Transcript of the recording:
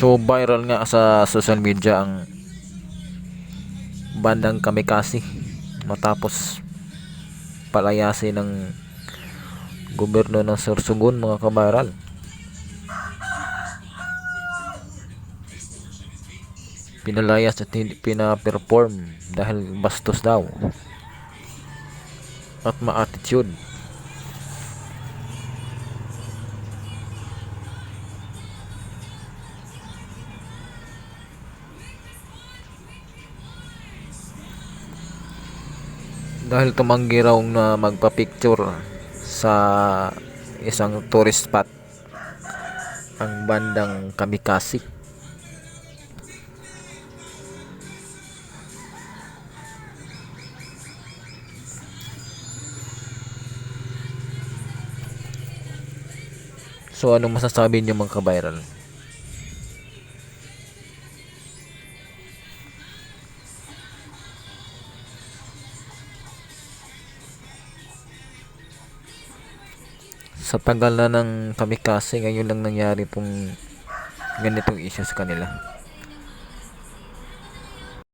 So viral nga sa social media ang bandang Kamikasi matapos palayasin ng gobyerno ng Sorsogon mga kabaral. Pinalayas at hindi pina-perform dahil bastos daw at ma-attitude. Dahil tumanggi raw na magpa-picture sa isang tourist spot ang bandang Kamikasi. So ano masasabi niyo mga ka-viral? Sa tagal na ng kamikase ngayon lang nangyari pong ganitong issue sa kanila